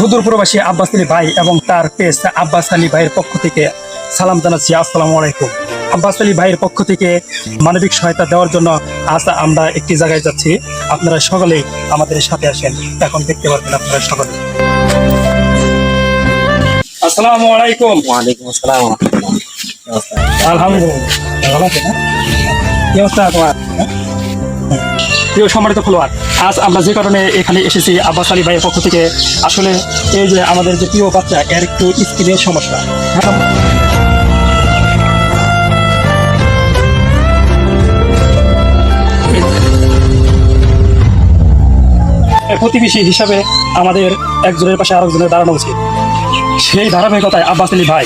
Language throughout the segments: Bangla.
সুদূর প্রবাসী আব্বাস আলী ভাই এবং তার পেজ আব্বাস আলী ভাইয়ের পক্ষ থেকে সালাম জানাচ্ছি আসসালামু আলাইকুম। আব্বাস আলী ভাইয়ের পক্ষ থেকে মানবিক সহায়তা দেওয়ার জন্য আজ আমরা একটি জায়গায় যাচ্ছি। আপনারা সকলেই আমাদের সাথে আসেন। এখন দেখতে পারবেন আপনারা সকলে। আসসালামু আলাইকুম। ওয়ালাইকুম আসসালাম? আলহামদুলিল্লাহ ভালো আছেন? কি অবস্থা তোমার? প্রিয় সম্মানিত ফলোয়ার আজ আমরা যে কারণে এখানে এসেছি আব্বাস আলী ভাইয়ের পক্ষ থেকে আসলে এই যে আমাদের যে প্রিয় বাচ্চা এর একটু স্কিনের সমস্যা। প্রতিবেশী হিসাবে আমাদের একজনের পাশে আরেকজনের দাঁড়ানো উচিত। সেই ধারাবাহিকতায় আব্বাস আলী ভাই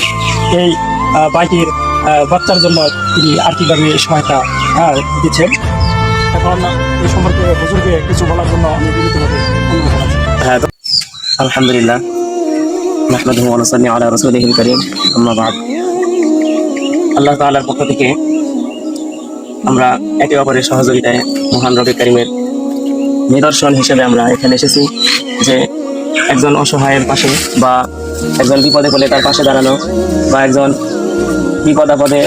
এই বাইকের বাচ্চার জন্য তিনি আর্থিকভাবে সহায়তা হ্যাঁ, দিচ্ছেন। এখন এই সম্পর্কে হুজুরকে কিছু বলার জন্য আমি হ্যাঁ আলহামদুলিল্লাহ আলা আল্লাহ পক্ষ থেকে আমরা একে অপরের সহযোগিতায় মহান রবি করিমের নিদর্শন হিসেবে আমরা এখানে এসেছি যে একজন অসহায়ের পাশে বা একজন বিপদে পড়লে তার পাশে দাঁড়ানো বা একজন বিপদ আপদে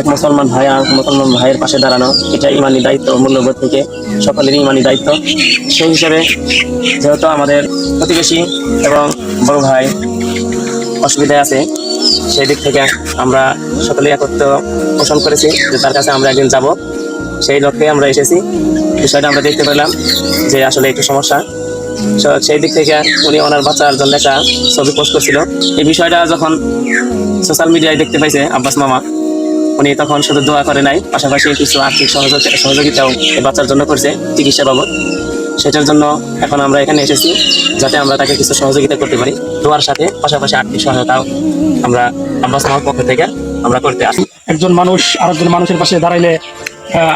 এক মুসলমান ভাই আর মুসলমান ভাইয়ের পাশে দাঁড়ানো, এটা ইমানি দায়িত্ব, মূল্যবোধ থেকে সকলেরই ইমানি দায়িত্ব। সেই হিসেবে যেহেতু আমাদের প্রতিবেশী এবং বড় ভাই অসুবিধায় আছে, সেই দিক থেকে আমরা সকলেই একত্র পোষণ করেছি যে তার কাছে আমরা একদিন যাব। সেই লক্ষ্যে আমরা এসেছি। বিষয়টা আমরা দেখতে পেলাম যে আসলে একটু সমস্যা। সেই দিক থেকে উনি ওনার বাচ্চার জন্য একটা ছবি পোস্ট করছিল। এই বিষয়টা যখন সোশ্যাল মিডিয়ায় দেখতে পাইছে আব্বাস মামা, উনি তখন শুধু দোয়া করে নাই, পাশাপাশি কিছু আর্থিক সহযোগিতাও এই বাচ্চার জন্য করছে চিকিৎসা বাবদ। সেটার জন্য এখন আমরা এখানে এসেছি যাতে আমরা তাকে কিছু সহযোগিতা করতে পারি। দোয়ার সাথে পাশাপাশি আর্থিক সহায়তাও আমরা আব্বাস মামার পক্ষ থেকে আমরা করতে আসি। একজন মানুষ আরেকজন মানুষের পাশে দাঁড়াইলে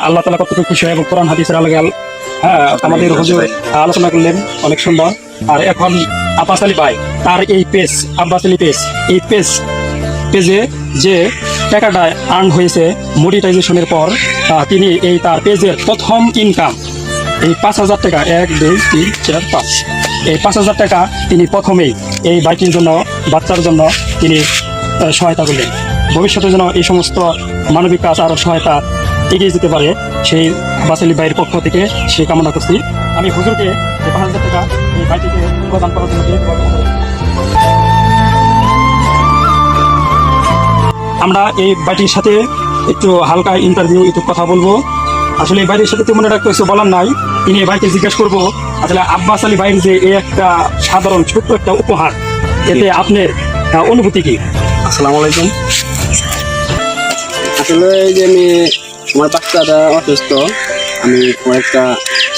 আল্লাহ তালা কতটুকু খুশি হয় এবং কোরআন হাদিসের আলোকে আল- হ্যাঁ আমাদের হুজুর আলোচনা করলেন অনেক সুন্দর। আর এখন আব্বাস আলী ভাই তার এই পেজ আব্বাস আলী পেজ এই পেজ পেজে যে টাকাটা আর্ন হয়েছে মনিটাইজেশনের পর তিনি এই তার পেজের প্রথম ইনকাম এই পাঁচ হাজার টাকা এক দুই তিন চার পাঁচ এই পাঁচ হাজার টাকা তিনি প্রথমেই এই বাইকের জন্য বাচ্চার জন্য তিনি সহায়তা করলেন। ভবিষ্যতে যেন এই সমস্ত মানবিক কাজ আরও সহায়তা এগিয়ে যেতে পারে সেই বাসালি ভাইয়ের পক্ষ থেকে সেই কামনা করছি। আমি হুজুরকে পাঁচ হাজার টাকা এই বাইকটিকে প্রদান করার জন্য। আমরা এই বাড়িটির সাথে একটু হালকা ইন্টারভিউ একটু কথা বলব। আসলে এই বাড়ির সাথে তেমন একটা কিছু বলার নাই। তিনি এই ভাইকে জিজ্ঞেস করব, আসলে আব্বাস আলী ভাইয়ের যে এই একটা সাধারণ ছোট্ট একটা উপহার, এতে আপনার অনুভূতি কি? আসসালামু আলাইকুম। আসলে এই যে আমি আমার বাচ্চাটা অসুস্থ। আমি কয়েকটা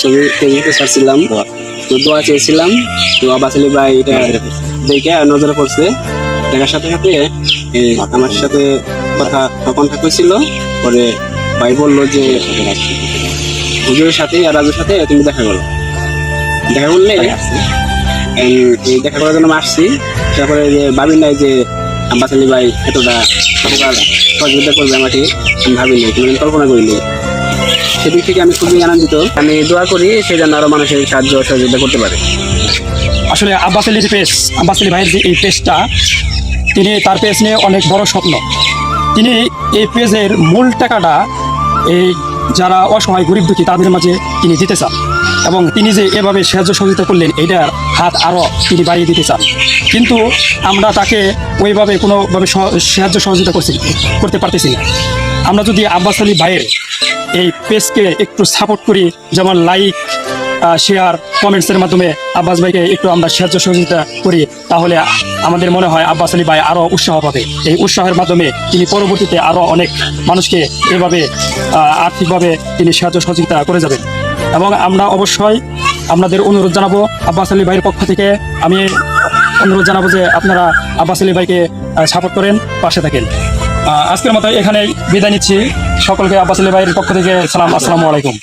ছবি ফেসবুকে ছাড়ছিলাম তো দোয়া চেয়েছিলাম। তো আব্বাস আলী ভাই এটা দেখে নজরে পড়ছে। দেখার সাথে সাথে আমার সাথে কথা কন্ট্যাক্ট হয়েছিল পরে ভাই বলল যে হুজুরের সাথে আর রাজুর সাথে তুমি দেখা করো। দেখা করলে দেখা করার জন্য আসছি। তারপরে যে ভাবি নাই যে আব্বাস ভাই এতটা সহযোগিতা করবে আমাকে আমি ভাবিনি কোনো কল্পনা করিনি। সেদিক থেকে আমি খুবই আনন্দিত। আমি দোয়া করি সে জন্য আরও মানুষের সাহায্য সহযোগিতা করতে পারে। আসলে আব্বাস আলীর পেজ আব্বাস আলী ভাইয়ের যে এই পেজটা তিনি তার পেজ নিয়ে অনেক বড় স্বপ্ন। তিনি এই পেজের মূল টাকাটা এই যারা অসহায়, গরিব দুঃখী, তাদের মাঝে তিনি দিতে চান। এবং তিনি যে এভাবে সাহায্য সহযোগিতা করলেন এইটার হাত আরও তিনি বাড়িয়ে দিতে চান। কিন্তু আমরা তাকে ওইভাবে কোনোভাবে সাহায্য সহযোগিতা করছি, করতে পারতেছি না। আমরা যদি আব্বাস আলী ভাইয়ের এই পেজকে একটু সাপোর্ট করি, যেমন লাইক শেয়ার কমেন্টসের মাধ্যমে আব্বাস ভাইকে একটু আমরা সাহায্য সহযোগিতা করি, তাহলে আমাদের মনে হয় আব্বাস আলী ভাই আরও উৎসাহ পাবে। এই উৎসাহের মাধ্যমে তিনি পরবর্তীতে আরও অনেক মানুষকে এভাবে আর্থিকভাবে তিনি সাহায্য সহযোগিতা করে যাবেন। এবং আমরা অবশ্যই আপনাদের অনুরোধ জানাব আব্বাস আলী ভাইয়ের পক্ষ থেকে। আমি অনুরোধ জানাব যে আপনারা আব্বাস আলী ভাইকে সাপোর্ট করেন, পাশে থাকেন। আজকের মতো এখানে বিদায় নিচ্ছি। সকলকে আব্বাস আলী ভাইয়ের পক্ষ থেকে সালাম। আসসালামু আলাইকুম।